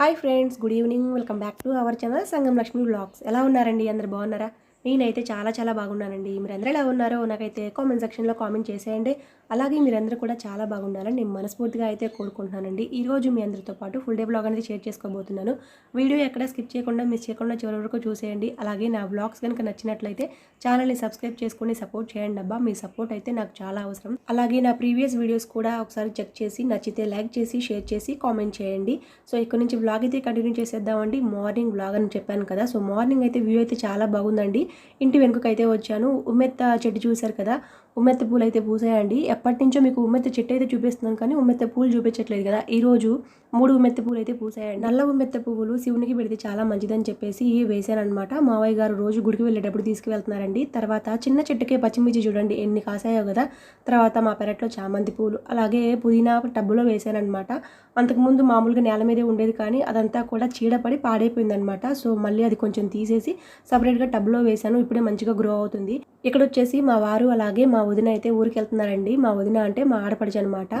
Hi friends good evening. Welcome back to our channel Sangam Lakshmi blogs ఎలా ఉన్నారండి? అందరు బాగున్నారా? నేనైతే చాలా చాలా బాగున్నానండి. మీరు అందరూ ఎలా ఉన్నారో నాకైతే కామెంట్ సెక్షన్లో కామెంట్ చేసేయండి. అలాగే మీరందరూ కూడా చాలా బాగుండాలని నేను మనస్ఫూర్తిగా అయితే కోరుకుంటున్నానండి. ఈరోజు మీ అందరితో పాటు ఫుల్ డే బ్లాగ్ అనేది షేర్ చేసుకోబోతున్నాను. వీడియో ఎక్కడ స్కిప్ చేయకుండా మిస్ చేయకుండా చివరి వరకు చూసేయండి. అలాగే నా బ్లాగ్స్ కనుక నచ్చినట్లయితే ఛానల్ని సబ్స్క్రైబ్ చేసుకుని సపోర్ట్ చేయండి అబ్బా. మీ సపోర్ట్ అయితే నాకు చాలా అవసరం. అలాగే నా ప్రీవియస్ వీడియోస్ కూడా ఒకసారి చెక్ చేసి నచ్చితే లైక్ చేసి షేర్ చేసి కామెంట్ చేయండి. సో ఇక్కడ నుంచి బ్లాగ్ అయితే కంటిన్యూ చేసేద్దామండి. మార్నింగ్ బ్లాగ్ అని చెప్పాను కదా. సో మార్నింగ్ అయితే వ్యూ అయితే చాలా బాగుందండి. ఇంటి వెనుకకైతే వచ్చాను. ఉమ్మెత్త చెట్టు చూశారు కదా ఉమ్మెత్త పూలు అయితే పూసాయండి. ఎప్పటి నుంచో మీకు ఉమ్మెత్త చెట్టు అయితే చూపిస్తున్నాను కానీ ఉమ్మెత్త పూలు చూపించట్లేదు కదా. ఈ రోజు మూడు ఉమ్మెత్త పూలు అయితే పూసాయండి. నల్ల ఉమ్మెత్త పువ్వులు శివునికి పెడితే చాలా మంచిదని చెప్పేసి వేసాను మావయ్య గారు రోజు గుడికి వెళ్ళేటప్పుడు తీసుకువెళ్తున్నారండి. తర్వాత చిన్న చెట్టుకే పచ్చిమిర్చి చూడండి ఎన్ని కాసాయో కదా. తర్వాత మా పెరట్లో చామంతి పూలు అలాగే పుదీనా టబ్బులో వేసానమాట అంతకుముందు మామూలుగా నేల మీదే ఉండేది కానీ అదంతా కూడా చీడపడి పాడైపోయిందనమాట సో మళ్ళీ అది కొంచెం తీసేసి సపరేట్గా టబ్లో వేసాను ఇప్పుడే మంచిగా గ్రో అవుతుంది. ఇక్కడ వచ్చేసి మా వారు అలాగే మా వదిన అయితే ఊరికి వెళ్తున్నారండి మా వదిన అంటే మా ఆడపడిచి అనమాట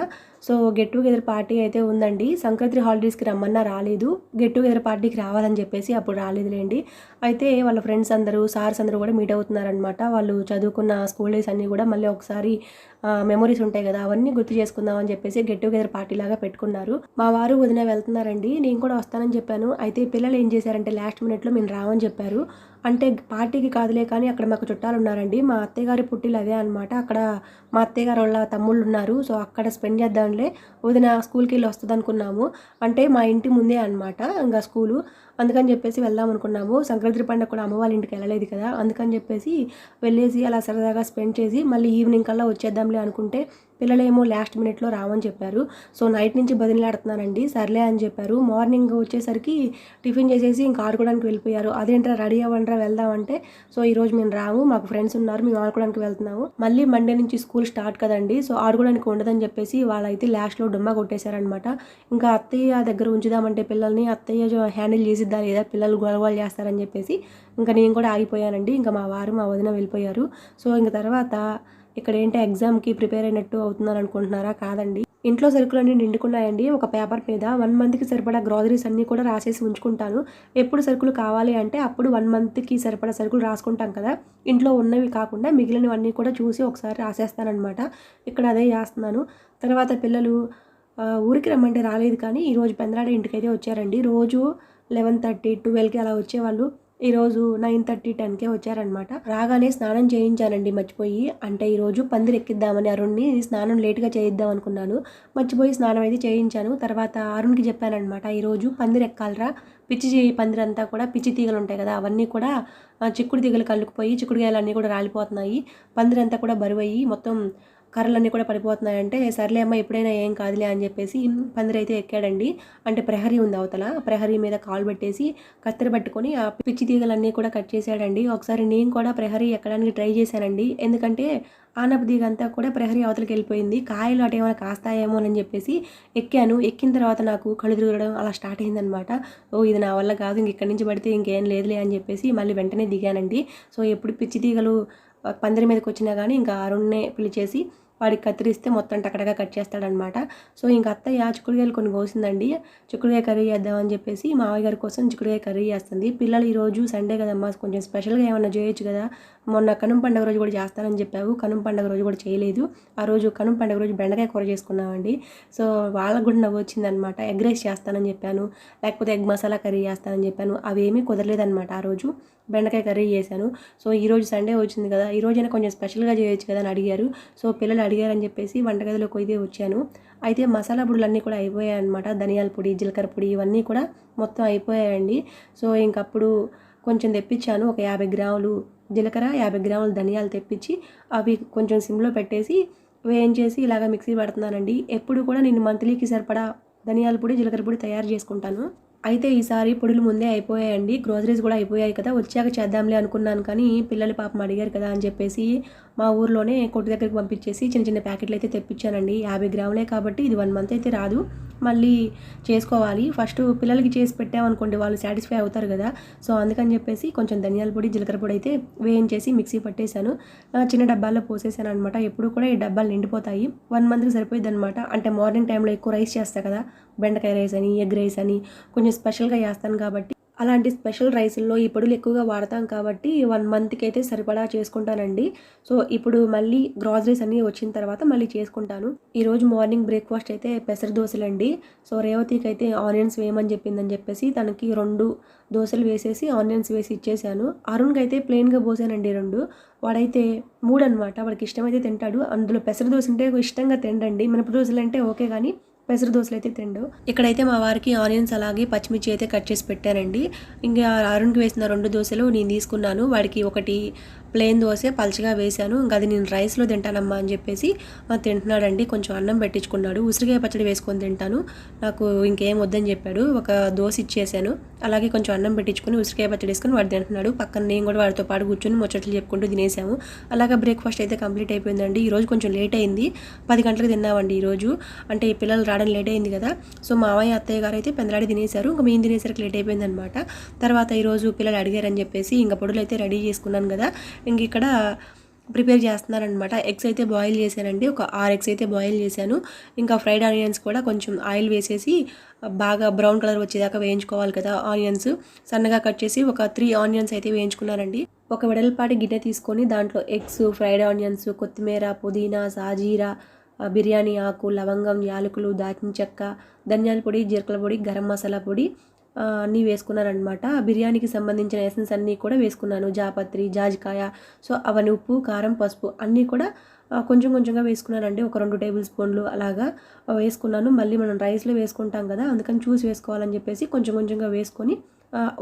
సో గెట్ టుగెదర్ పార్టీ అయితే ఉందండి. సంక్రాంతి హాలిడేస్కి రమ్మన్నా రాలేదు. గెట్ టుగెదర్ పార్టీకి రావాలని చెప్పేసి అప్పుడు రాలేదులేండి. అయితే వాళ్ళ ఫ్రెండ్స్ అందరూ సార్స్ అందరూ కూడా మీట్ అవుతున్నారనమాట. వాళ్ళు చదువుకున్న స్కూల్ డేస్ అన్నీ కూడా మళ్ళీ ఒకసారి మెమరీస్ ఉంటాయి కదా అవన్నీ గుర్తు చేసుకుందాం అని చెప్పేసి గెట్ టుగెదర్ పార్టీ లాగా పెట్టుకున్నారు. మా వారు వదిన వెళ్తున్నారండి. నేను కూడా వస్తానని చెప్పాను. అయితే పిల్లలు ఏం చేశారంటే లాస్ట్ మినిట్లో మేము రావని చెప్పారు. అంటే పార్టీకి కాదులే కానీ అక్కడ మాకు చుట్టాలు ఉన్నారండి. మా అత్తయ్యగారి పుట్టిలు అదే అనమాట అక్కడ మా అత్తయ్యగారు వాళ్ళ తమ్ముళ్ళు ఉన్నారు. సో అక్కడ స్పెండ్ చేద్దాంలే. వదిన స్కూల్కి వెళ్ళి వస్తుంది అనుకున్నాము అంటే మా ఇంటి ముందే అనమాట ఇంకా స్కూలు. అందుకని చెప్పేసి వెళ్దాం అనుకున్నాము. సంక్రాంతి పండుగ కూడా అమ్మ వాళ్ళ ఇంటికి వెళ్ళలేదు కదా. అందుకని చెప్పేసి వెళ్ళేసి అలా సరదాగా స్పెండ్ చేసి మళ్ళీ ఈవినింగ్ కల్లా వచ్చేద్దాంలే అనుకుంటే పిల్లలేమో లాస్ట్ మినిట్లో రావని చెప్పారు. సో నైట్ నుంచి బదిలాడుతున్నానండి సర్లే అని చెప్పారు. మార్నింగ్ వచ్చేసరికి టిఫిన్ చేసేసి ఇంకా ఆడుకోవడానికి వెళ్ళిపోయారు. అదేంట్రా రెడీ అవ్వండిరా వెళ్దామంటే. సో ఈరోజు మేము రాము. మాకు ఫ్రెండ్స్ ఉన్నారు. మేము ఆడుకోవడానికి వెళ్తున్నాము. మళ్ళీ మండే నుంచి స్కూల్ స్టార్ట్ కదండి. సో ఆడుకోవడానికి ఉండదని చెప్పేసి వాళ్ళైతే లాస్ట్లో డుమ్మా కొట్టేశారనమాట ఇంకా అత్తయ్య దగ్గర ఉంచుదామంటే పిల్లల్ని అత్తయ్య హ్యాండిల్ చేసిద్దా లేదా? పిల్లలు గొడవలు చేస్తారని చెప్పేసి ఇంకా నేను కూడా ఆగిపోయానండి. ఇంకా మా వారు మా వదిన వెళ్ళిపోయారు. సో ఇంక తర్వాత ఇక్కడ ఏంటి ఎగ్జామ్కి ప్రిపేర్ అయినట్టు అవుతున్నారు అనుకుంటున్నారా? కాదండి. ఇంట్లో సరుకులన్నీ నిండుకున్నాయండి. ఒక పేపర్ మీద వన్ మంత్కి సరిపడా గ్రాసరీస్ అన్నీ కూడా రాసేసి ఉంచుకుంటాను. ఎప్పుడు సరుకులు కావాలి అంటే అప్పుడు వన్ మంత్కి సరిపడా సరుకులు రాసుకుంటాం కదా. ఇంట్లో ఉన్నవి కాకుండా మిగిలినవన్నీ కూడా చూసి ఒకసారి రాసేస్తానమాట ఇక్కడ అదే చేస్తున్నాను. తర్వాత పిల్లలు ఊరికి రమ్మంటే రాలేదు కానీ ఈరోజు పెందరాడ ఇంటికైతే వచ్చారండి. రోజు లెవెన్ థర్టీ ట్వెల్వ్కి అలా వచ్చేవాళ్ళు. ఈరోజు నైన్ థర్టీ టెన్కే వచ్చారనమాట రాగానే స్నానం చేయించానండి మర్చిపోయి. అంటే ఈరోజు పందిరి ఎక్కిద్దామని అరుణ్ని స్నానం లేట్గా చేయిద్దాం అనుకున్నాను. మర్చిపోయి స్నానం అయితే చేయించాను. తర్వాత అరుణ్కి చెప్పానమాట ఈరోజు పందిరి ఎక్కాలరా. పిచ్చి చేయి పందిరంతా కూడా పిచ్చి తీగలు ఉంటాయి కదా అవన్నీ కూడా చిక్కుడు తీగలు కలుకుపోయి చిక్కుడుగాయలు అన్నీ కూడా రాలిపోతున్నాయి. పందిరంతా కూడా బరువయ్యి మొత్తం కర్రలన్నీ కూడా పడిపోతున్నాయంటే సర్లే అమ్మ ఎప్పుడైనా ఏం కాదులే అని చెప్పేసి పందిరైతే ఎక్కాడండి. అంటే ప్రహరీ ఉంది అవతల. ప్రహరీ మీద కాలు పెట్టేసి కత్తెర పట్టుకొని ఆ పిచ్చి తీగలన్నీ కూడా కట్ చేశాడండి. ఒకసారి నేను కూడా ప్రహరీ ఎక్కడానికి ట్రై చేశానండి. ఎందుకంటే ఆనప తీగ అంతా కూడా ప్రహరీ అవతలకి వెళ్ళిపోయింది. కాయలు అటు ఏమైనా కాస్తాయేమో అని చెప్పేసి ఎక్కాను. ఎక్కిన తర్వాత నాకు కళ్ళు తిరగడం అలా స్టార్ట్ అయిందనమాట ఓ ఇది నా వల్ల కాదు. ఇంక ఇక్కడి నుంచి పడితే ఇంకేం లేదులే అని చెప్పేసి మళ్ళీ వెంటనే దిగానండి. సో ఎప్పుడు పిచ్చి తీగలు పందిరి మీదకి వచ్చినా కానీ ఇంకా అరుణ్నే పిలిచేసి వాడికి కత్తిరిస్తే మొత్తం టకటగా కట్ చేస్తాడనమాట సో ఇంకా అత్తయ్య చిక్కుడుగాయలు కొన్ని కోసిందండి. చిక్కుడుగాయ కర్రీ చేద్దామని చెప్పేసి మావయ్య గారి కోసం చిక్కుడుగాయ కర్రీ చేస్తుంది. పిల్లలు ఈరోజు సండే కదమ్మా కొంచెం స్పెషల్గా ఏమన్నా చేయొచ్చు కదా? మొన్న కనుమ పండుగ రోజు కూడా చేస్తానని చెప్పావు. కనుమ పండుగ రోజు కూడా చేయలేదు. ఆ రోజు కనుమ పండుగ రోజు బెండకాయ కూర చేసుకున్నామండి. సో వాళ్ళకు కూడా నవ్వు వచ్చిందనమాట ఎగ్ రైస్ చేస్తానని చెప్పాను. లేకపోతే ఎగ్ మసాలా కర్రీ చేస్తానని చెప్పాను. అవేమీ కుదరలేదనమాట ఆ రోజు. బెండకాయ కర్రీ చేశాను. సో ఈరోజు సండే వచ్చింది కదా. ఈ రోజైనా కొంచెం స్పెషల్గా చేయొచ్చు కదా అని అడిగారు. సో పిల్లలు అడిగారని చెప్పేసి వంటగదిలోకి అయితే వచ్చాను. అయితే మసాలా పొడులు అన్నీ కూడా అయిపోయాయి అనమాట ధనియాల పొడి జీలకర్ర పొడి ఇవన్నీ కూడా మొత్తం అయిపోయాయండి. సో ఇంకప్పుడు కొంచెం తెప్పించాను. ఒక యాభై గ్రాములు జీలకర్ర యాభై గ్రాముల ధనియాలు తెప్పించి అవి కొంచెం సిమ్లో పెట్టేసి వేయించేసి ఇలాగ మిక్సీ పడుతున్నానండి. ఎప్పుడు కూడా నేను మంత్లీకి సరిపడా ధనియాల పొడి జీలకర్ర పొడి తయారు చేసుకుంటాను. అయితే ఈసారి పొడులు ముందే అయిపోయాయండి. గ్రోసరీస్ కూడా అయిపోయాయి కదా. వచ్చాక చేద్దాంలే అనుకున్నాను కానీ పిల్లలు పాపం అడిగారు కదా అని చెప్పేసి మా ఊర్లోనే కొట్టు దగ్గరికి పంపించేసి చిన్న చిన్న ప్యాకెట్లు అయితే తెప్పించానండి. యాభై గ్రాములే కాబట్టి ఇది వన్ మంత్ అయితే రాదు. మళ్ళీ చేసుకోవాలి. ఫస్ట్ పిల్లలకి చేసి పెట్టామనుకోండి వాళ్ళు సాటిస్ఫై అవుతారు కదా. సో అందుకని చెప్పేసి కొంచెం ధనియాల పొడి జీలకర్ర పొడి అయితే వేయించేసి మిక్సీ పట్టేశాను. చిన్న డబ్బాల్లో పోసేసాను అనమాట ఎప్పుడు కూడా ఈ డబ్బాలు నిండిపోతాయి. వన్ మంత్కి సరిపోయింది అనమాట అంటే మార్నింగ్ టైంలో ఎక్కువ రైస్ చేస్తా కదా. బెండకాయ రైస్ అని ఎగ్ రైస్ అని కొంచెం స్పెషల్గా చేస్తాను కాబట్టి అలాంటి స్పెషల్ రైస్ల్లో ఈ పొడులు ఎక్కువగా వాడతాం కాబట్టి వన్ మంత్కి అయితే సరిపడా చేసుకుంటానండి. సో ఇప్పుడు మళ్ళీ గ్రాసరీస్ అన్నీ వచ్చిన తర్వాత మళ్ళీ చేసుకుంటాను. ఈరోజు మార్నింగ్ బ్రేక్ఫాస్ట్ అయితే పెసర దోశలండి. సో రేవతికి అయితే ఆనియన్స్ వేయమని చెప్పిందని చెప్పేసి తనకి రెండు దోశలు వేసేసి ఆనియన్స్ వేసి ఇచ్చేసాను. అరుణ్కి అయితే ప్లెయిన్గా పోసానండి రెండు. వాడైతే మూడు అనమాట వాడికి ఇష్టమైతే తింటాడు. అందులో పెసర దోశ అంటే ఇష్టంగా తినండి మినప దోశలు అంటే ఓకే కానీ పెసర దోశలు అయితే తిండు. ఇక్కడైతే మా వారికి ఆనియన్స్ అలాగే పచ్చిమిర్చి అయితే కట్ చేసి పెట్టానండి ఇంకా అరుణ్కి వేసిన రెండు దోశలు నేను తీసుకున్నాను. వాడికి ఒకటి ప్లెయిన్ దోశ పలుచగా వేశాను. ఇంకా అది నేను రైస్లో తింటానమ్మా అని చెప్పేసి తింటున్నాడండి కొంచెం అన్నం పెట్టించుకున్నాడు. ఉసిరికాయ పచ్చడి వేసుకొని తింటాను. నాకు ఇంకేం వద్దని చెప్పాడు. ఒక దోశ ఇచ్చేసాను. అలాగే కొంచెం అన్నం పెట్టించుకొని ఉసిరికాయ పచ్చడి వేసుకొని వాడు తింటున్నాడు. పక్కన నేను కూడా వాడితో పాటు కూర్చొని ముచ్చట్లు చెప్పుకుంటూ తినేసాము. అలాగే బ్రేక్ఫాస్ట్ అయితే కంప్లీట్ అయిపోయిందండి. ఈరోజు కొంచెం లేట్ అయింది. పది గంటలకు తిన్నామండి ఈరోజు అంటే ఈ పిల్లలు రావడం లేట్ అయింది కదా. సో మావయ్య అత్తయ్య గారు అయితే పెందలాడి తినేశారు. ఇంకా మేము తినేసరికి లేట్ అయిపోయింది అనమాట తర్వాత ఈరోజు పిల్లలు అడిగారని చెప్పేసి ఇంకా పొడులు అయితే రెడీ చేసుకున్నాను కదా. ఇంక ఇక్కడ ప్రిపేర్ చేస్తున్నారనమాట ఎగ్స్ అయితే బాయిల్ చేశానండి. ఒక ఆరు ఎగ్స్ అయితే బాయిల్ చేశాను. ఇంకా ఫ్రైడ్ ఆనియన్స్ కూడా కొంచెం ఆయిల్ వేసేసి బాగా బ్రౌన్ కలర్ వచ్చేదాకా వేయించుకోవాలి కదా ఆనియన్స్. సన్నగా కట్ చేసి ఒక త్రీ ఆనియన్స్ అయితే వేయించుకున్నారండి ఒక వెడల్పాటి గిన్నె తీసుకొని దాంట్లో ఎగ్స్ ఫ్రైడ్ ఆనియన్స్ కొత్తిమీర పుదీనా సాజీరా బిర్యానీ ఆకు లవంగం యాలకులు దాచిన చెక్క ధనియాల పొడి జీలకర్ర పొడి గరం మసాలా పొడి అన్నీ వేసుకున్నారనమాట బిర్యానీకి సంబంధించిన ఎసెన్స్ అన్నీ కూడా వేసుకున్నాను. జాపత్రి జాజికాయ సో అవన్నీ ఉప్పు కారం పసుపు అన్నీ కూడా కొంచెం కొంచెంగా వేసుకున్నానండి. ఒక రెండు టేబుల్ స్పూన్లు అలాగా వేసుకున్నాను. మళ్ళీ మనం రైస్లో వేసుకుంటాం కదా అందుకని చూసి వేసుకోవాలని చెప్పేసి కొంచెం కొంచెంగా వేసుకొని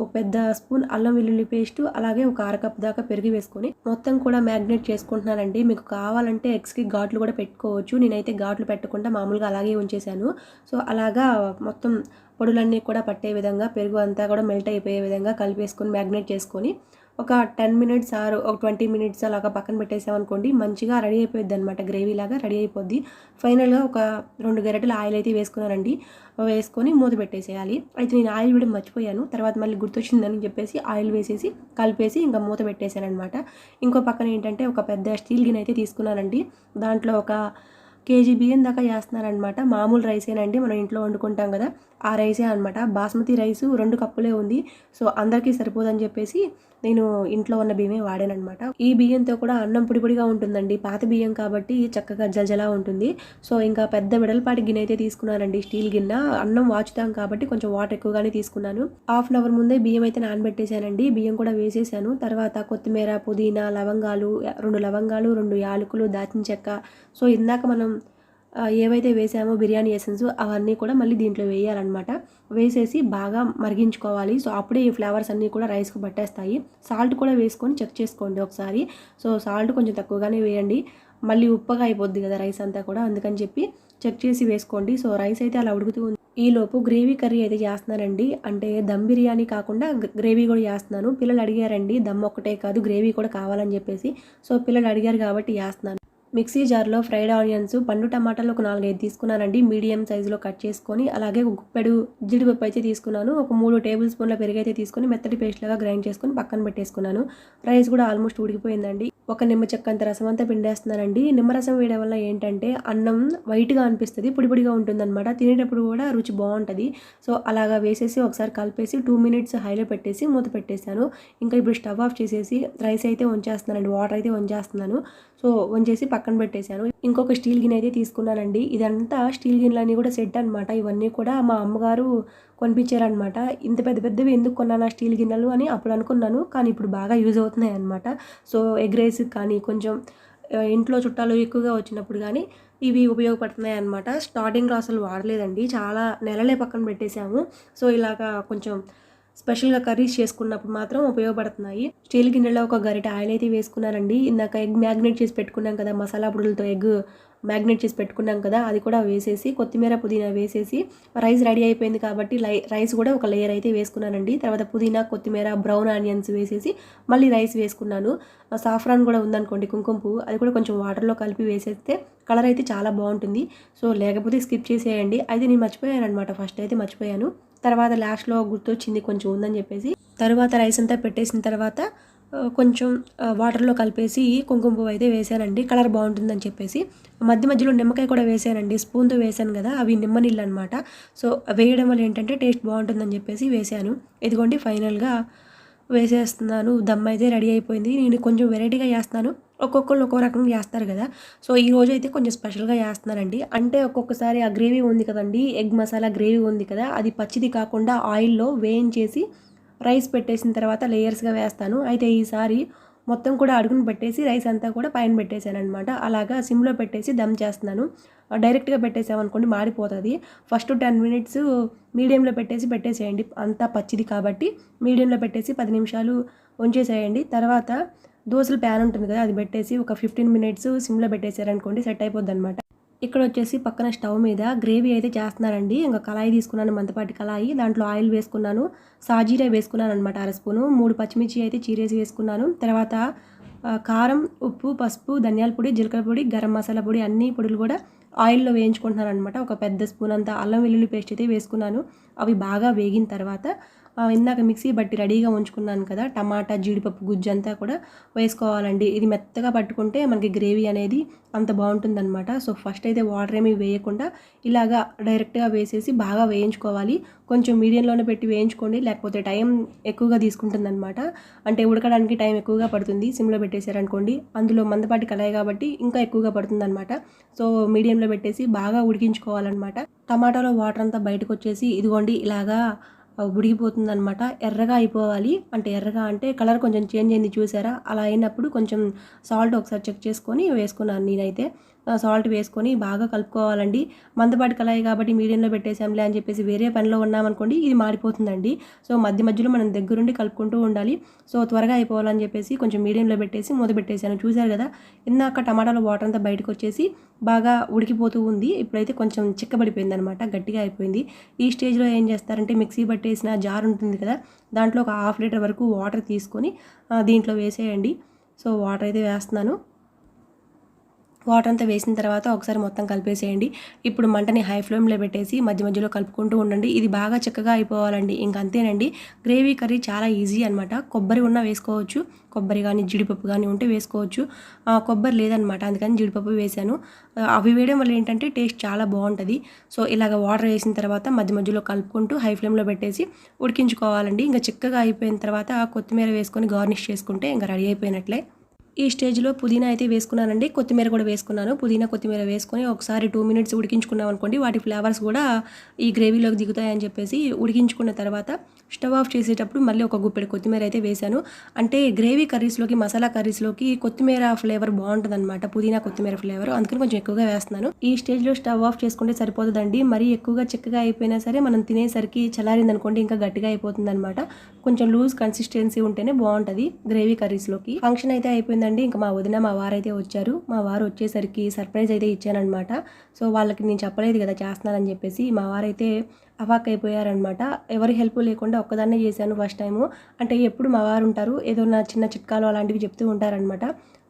ఒక పెద్ద స్పూన్ అల్లం వెల్లుల్లి పేస్ట్ అలాగే ఒక అరకప్ దాకా పెరిగి వేసుకొని మొత్తం కూడా మ్యాగ్నేట్ చేసుకుంటున్నానండి. మీకు కావాలంటే ఎగ్స్కి ఘాట్లు కూడా పెట్టుకోవచ్చు. నేనైతే ఘాట్లు పెట్టకుండా మామూలుగా అలాగే ఉంచేసాను సో అలాగా మొత్తం పొడులన్నీ కూడా పట్టే విధంగా పెరుగు అంతా కూడా మెల్ట్ అయిపోయే విధంగా కలిపేసుకొని మ్యాగ్నేట్ చేసుకొని ఒక టెన్ మినిట్స్ ఆర్ ఒక ట్వంటీ మినిట్స్ అలాగా పక్కన పెట్టేసామనుకోండి మంచిగా రెడీ అయిపోద్ది అనమాట గ్రేవీ లాగా రెడీ అయిపోద్ది. ఫైనల్గా ఒక రెండు గరిటెలు ఆయిల్ అయితే వేసుకున్నానండి. వేసుకొని మూత పెట్టేసేయాలి. అయితే నేను ఆయిల్ వేయడం మర్చిపోయాను. తర్వాత మళ్ళీ గుర్తొచ్చిందని చెప్పేసి ఆయిల్ వేసేసి కలిపేసి ఇంకా మూత పెట్టేశాను అనమాట ఇంకో పక్కన ఏంటంటే ఒక పెద్ద స్టీల్ గిన్నె అయితే తీసుకున్నానండి. దాంట్లో ఒక కేజీ బియ్యం దాకా చేస్తున్నారనమాట మామూలు రైసేనండి మనం ఇంట్లో వండుకుంటాం కదా ఆ రైసే అనమాట బాస్మతి రైస్ రెండు కప్పులే ఉంది. సో అందరికీ సరిపోదని చెప్పేసి నేను ఇంట్లో ఉన్న బియ్యమే వాడానమాట ఈ బియ్యంతో కూడా అన్నం పొడిపొడిగా ఉంటుందండి. పాత బియ్యం కాబట్టి చక్కగా జలజలా ఉంటుంది. సో ఇంకా పెద్ద విడలపాటి గిన్నె అయితే తీసుకున్నానండి. స్టీల్ గిన్నె. అన్నం వాచుతాం కాబట్టి కొంచెం వాటర్ ఎక్కువగానే తీసుకున్నాను. హాఫ్ అన్ అవర్ ముందే బియ్యం అయితే నానబెట్టేశానండి. బియ్యం కూడా వేసేసాను. తర్వాత కొత్తిమీర పుదీనా లవంగాలు రెండు లవంగాలు రెండు యాలకులు దాచిన చెక్క. సో ఇందాక మనం ఏవైతే వేసామో బిర్యానీ ఎసెన్స్ అవన్నీ కూడా మళ్ళీ దీంట్లో వేయాలన్నమాట. వేసేసి బాగా మరిగించుకోవాలి. సో అప్పుడే ఈ ఫ్లేవర్స్ అన్నీ కూడా రైస్కి పట్టేస్తాయి. సాల్ట్ కూడా వేసుకొని చెక్ చేసుకోండి ఒకసారి. సో సాల్ట్ కొంచెం తక్కువగానే వేయండి. మళ్ళీ ఉప్పగా అయిపోద్ది కదా రైస్ అంతా కూడా. అందుకని చెప్పి చెక్ చేసి వేసుకోండి. సో రైస్ అయితే అలా ఉడుకుతూ ఉంది. ఈలోపు గ్రేవీ కర్రీ అయితే చేస్తున్నానండి. అంటే దమ్ బిర్యానీ కాకుండా గ్రేవీ కూడా చేస్తున్నాను. పిల్లలు అడిగారండి దమ్ ఒక్కటే కాదు గ్రేవీ కూడా కావాలని చెప్పేసి. సో పిల్లలు అడిగారు కాబట్టి చేస్తున్నాను. మిక్సీ జార్లో ఫ్రైడ్ ఆనియన్స్ పండు టమాటాలు ఒక నాలుగైదు తీసుకున్నానండి. మీడియం సైజులో కట్ చేసుకొని అలాగే ఒక గుప్పెడు జీడిపప్పు అయితే తీసుకున్నాను. ఒక మూడు టేబుల్ స్పూన్ల పెరుగు అయితే తీసుకొని మెత్తటి పేస్ట్ లాగా గ్రైండ్ చేసుకొని పక్కన పెట్టేసుకున్నాను. రైస్ కూడా ఆల్మోస్ట్ ఉడికిపోయిందండి. ఒక నిమ్మ చెక్కంత రసం అంతా పిండేస్తున్నానండి. నిమ్మరసం వేయడం వల్ల ఏంటంటే అన్నం వైట్గా అనిపిస్తుంది పొడిపొడిగా ఉంటుందన్నమాట. తినేటప్పుడు కూడా రుచి బాగుంటుంది. సో అలాగా వేసేసి ఒకసారి కలిపేసి టూ మినిట్స్ హైలో పెట్టేసి మూత పెట్టేశాను. ఇంకా ఇప్పుడు స్టవ్ ఆఫ్ చేసేసి రైస్ అయితే వంచేస్తున్నానండి. వాటర్ అయితే వంచేస్తున్నాను. సో వంచేసి పక్కన పెట్టేశాను. ఇంకొక స్టీల్ గిన్నె అయితే తీసుకున్నానండి. ఇదంతా స్టీల్ గిన్నెలన్నీ కూడా సెట్ అనమాట ఇవన్నీ కూడా మా అమ్మగారు కొనిపించారనమాట ఇంత పెద్ద పెద్దవి ఎందుకు కొన్నాను స్టీల్ గిన్నెలు అని అప్పుడు అనుకున్నాను. కానీ ఇప్పుడు బాగా యూజ్ అవుతున్నాయి అనమాట సో ఎగ్ రైస్ కానీ కొంచెం ఇంట్లో చుట్టాలు ఎక్కువగా వచ్చినప్పుడు కానీ ఇవి ఉపయోగపడుతున్నాయి అనమాట స్టార్టింగ్లో అసలు వాడలేదండి. చాలా నెలలే పక్కన పెట్టేశాము. సో ఇలాగా కొంచెం స్పెషల్గా కర్రీస్ చేసుకున్నప్పుడు మాత్రం ఉపయోగపడుతున్నాయి. స్టీల్ గిన్నెలో ఒక గరిట ఆయిల్ అయితే వేసుకున్నానండి. ఇందాక ఎగ్ మ్యాగ్నేట్ చేసి పెట్టుకున్నాం కదా మసాలా పొడులతో ఎగ్ మ్యాగ్నేట్ చేసి పెట్టుకున్నాం కదా అది కూడా వేసేసి కొత్తిమీర పుదీనా వేసేసి రైస్ రెడీ అయిపోయింది కాబట్టి లై రైస్ కూడా ఒక లేయర్ అయితే వేసుకున్నానండి. తర్వాత పుదీనా కొత్తిమీర బ్రౌన్ ఆనియన్స్ వేసేసి మళ్ళీ రైస్ వేసుకున్నాను. సాఫ్రాన్ కూడా ఉందనుకోండి కుంకుమ పువ్వు అది కూడా కొంచెం వాటర్లో కలిపి వేసేస్తే కలర్ అయితే చాలా బాగుంటుంది. సో లేకపోతే స్కిప్ చేసేయండి. అయితే నేను మర్చిపోయాను అనమాట ఫస్ట్ అయితే మర్చిపోయాను. తర్వాత లాస్ట్లో గుర్తొచ్చింది కొంచెం ఉందని చెప్పేసి. తర్వాత రైస్ అంతా పెట్టేసిన తర్వాత కొంచెం వాటర్లో కలిపేసి కుంకుమ పువ్వు అయితే వేసానండి. కలర్ బాగుంటుందని చెప్పేసి. మధ్య మధ్యలో నిమ్మకాయ కూడా వేసానండి. స్పూన్తో వేసాను కదా అవి నిమ్మ నీళ్ళు అనమాట సో వేయడం వల్ల ఏంటంటే టేస్ట్ బాగుంటుందని చెప్పేసి వేసాను. ఇదిగోండి ఫైనల్గా వేసేస్తున్నాను. దమ్ అయితే రెడీ అయిపోయింది. నేను కొంచెం వెరైటీగా చేస్తాను ఒక్కొక్కరు ఒక్కో రకంగా చేస్తారు కదా. సో ఈ రోజు అయితే కొంచెం స్పెషల్గా చేస్తున్నారండి అంటే ఒక్కొక్కసారి ఆ గ్రేవీ ఉంది కదండి ఎగ్ మసాలా గ్రేవీ ఉంది కదా అది పచ్చిది కాకుండా ఆయిల్లో వేయించేసి రైస్ పెట్టేసిన తర్వాత లేయర్స్గా వేస్తాను. అయితే ఈసారి మొత్తం కూడా అడుగును పెట్టేసి రైస్ అంతా కూడా పైన పెట్టేశాను అనమాట అలాగా సిమ్లో పెట్టేసి దమ్ చేస్తున్నాను. డైరెక్ట్గా పెట్టేసామనుకోండి మాడిపోతుంది. ఫస్ట్ టెన్ మినిట్స్ మీడియంలో పెట్టేసి పెట్టేసేయండి. అంతా పచ్చిది కాబట్టి మీడియంలో పెట్టేసి పది నిమిషాలు ఉంచేసేయండి. తర్వాత దోశల ప్యాన్ ఉంటుంది కదా అది పెట్టేసి ఒక ఫిఫ్టీన్ మినిట్స్ సిమ్లో పెట్టేశారనుకోండి సెట్ అయిపోద్ది అనమాట ఇక్కడ వచ్చేసి పక్కన స్టవ్ మీద గ్రేవీ అయితే చేస్తున్నారండి. ఇంకా కళాయి తీసుకున్నాను మంతపాటి కళాయి. దాంట్లో ఆయిల్ వేసుకున్నాను సాజీరా వేసుకున్నాను అనమాట అర స్పూను. మూడు పచ్చిమిర్చి అయితే చీరేసి వేసుకున్నాను. తర్వాత కారం ఉప్పు పసుపు ధనియాల పొడి జీలకర్ర పొడి గరం మసాలా పొడి అన్ని పొడులు కూడా ఆయిల్లో వేయించుకుంటున్నాను అనమాట ఒక పెద్ద స్పూన్ అంతా అల్లం వెల్లుల్లి పేస్ట్ అయితే వేసుకున్నాను. అవి బాగా వేగిన తర్వాత ఇందాక మిక్సీ బట్టి రెడీగా ఉంచుకున్నాను కదా టమాటా జీడిపప్పు గుజ్జు అంతా కూడా వేసుకోవాలండి. ఇది మెత్తగా పట్టుకుంటే మనకి గ్రేవీ అనేది అంత బాగుంటుందన్నమాట. సో ఫస్ట్ అయితే వాటర్ ఏమీ వేయకుండా ఇలాగా డైరెక్ట్గా వేసేసి బాగా వేయించుకోవాలి. కొంచెం మీడియంలోనే పెట్టి వేయించుకోండి లేకపోతే టైం ఎక్కువగా తీసుకుంటుందన్నమాట. అంటే ఉడకడానికి టైం ఎక్కువగా పడుతుంది సిమ్లో పెట్టేశారనుకోండి అందులో మందపాటి కళాయి కాబట్టి ఇంకా ఎక్కువగా పడుతుందన్నమాట. సో మీడియంలో పెట్టేసి బాగా ఉడికించుకోవాలన్నమాట. టమాటాలో వాటర్ అంతా బయటకు వచ్చేసి ఇదిగోండి ఇలాగా ఉడికిపోతుంది అనమాట ఎర్రగా అయిపోవాలి. అంటే ఎర్రగా అంటే కలర్ కొంచెం చేంజ్ అయింది చూసారా? అలా అయినప్పుడు కొంచెం సాల్ట్ ఒకసారి చెక్ చేసుకొని వేసుకున్నాను నేనైతే. సాల్ట్ వేసుకొని బాగా కలుపుకోవాలండి. మందపాటి కళాయి కాబట్టి మీడియంలో పెట్టేసాంలే అని చెప్పేసి వేరే పనిలో ఉన్నామనుకోండి ఇది మాడిపోతుందండి. సో మధ్య మధ్యలో మనం దగ్గరుండి కలుపుకుంటూ ఉండాలి. సో త్వరగా అయిపోవాలని చెప్పేసి కొంచెం మీడియంలో పెట్టేసి మూత పెట్టేశాను. చూసారు కదా? ఇందాక టమాటాలో వాటర్ అంతా బయటకు వచ్చేసి బాగా ఉడికిపోతూ ఉంది. ఇప్పుడైతే కొంచెం చిక్కబడిపోయింది అనమాట గట్టిగా అయిపోయింది. ఈ స్టేజ్లో ఏం చేస్తారంటే మిక్సీ బట్టి పెట్టేసిన జార్ ఉంటుంది కదా దాంట్లో ఒక హాఫ్ లీటర్ వరకు వాటర్ తీసుకొని దీంట్లో వేసేయండి. సో వాటర్ అయితే వేస్తున్నాను. వాటర్ అంతా వేసిన తర్వాత ఒకసారి మొత్తం కలిపేసేయండి. ఇప్పుడు మంటని హై ఫ్లేమ్లో పెట్టేసి మధ్య మధ్యలో కలుపుకుంటూ ఉండండి. ఇది బాగా చక్కగా అయిపోవాలండి. ఇంకంతేనండి గ్రేవీ కర్రీ చాలా ఈజీ అనమాట కొబ్బరి ఉన్నా వేసుకోవచ్చు. కొబ్బరి కానీ జీడిపప్పు కానీ ఉంటే వేసుకోవచ్చు. కొబ్బరి లేదనమాట అందుకని జీడిపప్పు వేశాను. అవి వేయడం వల్ల ఏంటంటే టేస్ట్ చాలా బాగుంటుంది. సో ఇలాగ వాటర్ వేసిన తర్వాత మధ్య మధ్యలో కలుపుకుంటూ హై ఫ్లేమ్లో పెట్టేసి ఉడికించుకోవాలండి. ఇంకా చిక్కగా అయిపోయిన తర్వాత కొత్తిమీర వేసుకొని గార్నిష్ చేసుకుంటే ఇంకా రెడీ అయిపోయినట్లే. ఈ స్టేజ్లో పుదీనా అయితే వేసుకున్నానండి. కొత్తిమీర కూడా వేసుకున్నాను. పుదీనా కొత్తిమీర వేసుకొని ఒకసారి టూ మినిట్స్ ఉడికించుకున్నాం అనుకోండి వాటి ఫ్లేవర్స్ కూడా ఈ గ్రేవీలోకి దిగుతాయని చెప్పేసి ఉడికించుకున్న తర్వాత స్టవ్ ఆఫ్ చేసేటప్పుడు మళ్ళీ ఒక గుప్పెడు కొత్తిమీర అయితే వేశాను. అంటే గ్రేవీ కర్రీస్లోకి మసాలా కర్రీస్లోకి కొత్తిమీర ఫ్లేవర్ బాగుంటుంది అనమాట పుదీనా కొత్తిమీర ఫ్లేవర్. అందుకని కొంచెం ఎక్కువగా వేస్తున్నాను. ఈ స్టేజ్లో స్టవ్ ఆఫ్ చేసుకుంటే సరిపోతుందండి. మరీ ఎక్కువగా చిక్కగా అయిపోయినా సరే మనం తినేసరికి చలారిందనుకోండి ఇంకా గట్టిగా అయిపోతుంది అనమాట కొంచెం లూజ్ కన్సిస్టెన్సీ ఉంటేనే బాగుంటుంది గ్రేవీ కర్రీస్లోకి. ఫంక్షన్ అయితే అయిపోయిందండి ఇంకా మా వదిన మా వారు అయితే వచ్చారు. మా వారు వచ్చేసరికి సర్ప్రైజ్ అయితే ఇచ్చానమాట సో వాళ్ళకి నేను చెప్పలేదు కదా చేస్తున్నానని చెప్పేసి. మా వారైతే అవాక్ అయిపోయారనమాట ఎవరి హెల్ప్ లేకుండా ఒక్కదాన్నే చేశాను ఫస్ట్ టైము. అంటే ఎప్పుడు మా వారు ఉంటారు ఏదో నా చిన్న చిట్కాలు అలాంటివి చెప్తూ ఉంటారనమాట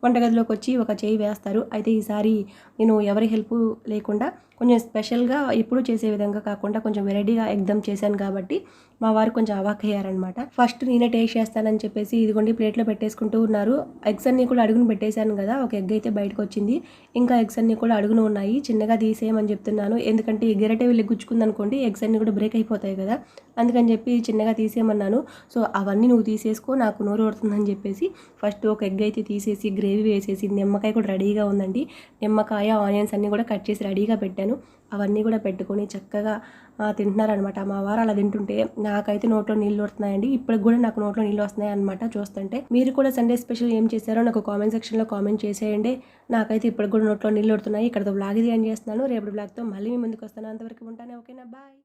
వంటగదిలోకి వచ్చి ఒక చేయి వేస్తారు. అయితే ఈసారి నేను ఎవరి హెల్ప్ లేకుండా కొంచెం స్పెషల్గా ఎప్పుడు చేసే విధంగా కాకుండా కొంచెం వెరైటీగా ఎగ్దమ్ చేశాను కాబట్టి మా వారు కొంచెం అవాకయ్యారనమాట ఫస్ట్ నేనే టేస్ట్ చేస్తానని చెప్పేసి ఇదిగోండి ప్లేట్లో పెట్టేసుకుంటూ ఉన్నారు. ఎగ్స్ అన్నీ కూడా అడుగును పెట్టేశాను కదా ఒక ఎగ్ అయితే బయటకు వచ్చింది. ఇంకా ఎగ్స్ అన్నీ కూడా అడుగును ఉన్నాయి. చిన్నగా తీసేయమని చెప్తున్నాను. ఎందుకంటే ఈ గెరటే వెళ్ళి గుచ్చుకుందనుకోండి ఎగ్స్ అన్నీ కూడా బ్రేక్ అయిపోతాయి కదా. అందుకని చెప్పి చిన్నగా తీసేయమన్నాను. సో అవన్నీ నువ్వు తీసేసుకో నాకు నోరు పడుతుందని చెప్పేసి ఫస్ట్ ఒక ఎగ్ అయితే తీసేసి గ్రేవీ వేసేసి నిమ్మకాయ కూడా రెడీగా ఉందండి. నిమ్మకాయ ఆనియన్స్ అన్నీ కూడా కట్ చేసి రెడీగా పెట్టాను. అవన్నీ కూడా పెట్టుకొని చక్కగా తింటున్నారనమాట. మా వారు అలా తింటుంటే నాకైతే నోట్లో నీళ్ళు వస్తున్నాయండి. ఇప్పటికి కూడా నాకు నోట్లో నీళ్ళు వస్తున్నాయి అనమాట చూస్తుంటే. మీరు కూడా సండే స్పెషల్ ఏం చేశారో నాకు కామెంట్ సెక్షన్లో కామెంట్ చేసేయండి. నాకైతే ఇప్పటికి కూడా నోట్లో నీళ్ళు వస్తున్నాయి ఇక్కడతో బ్లాగ్ ఇది ఏం చేస్తున్నాను. రేపటి బ్లాగ్తో మళ్ళీ మీ ముందుకు వస్తాను. అంతవరకు ఉంటాను. ఓకేనా? బాయ్.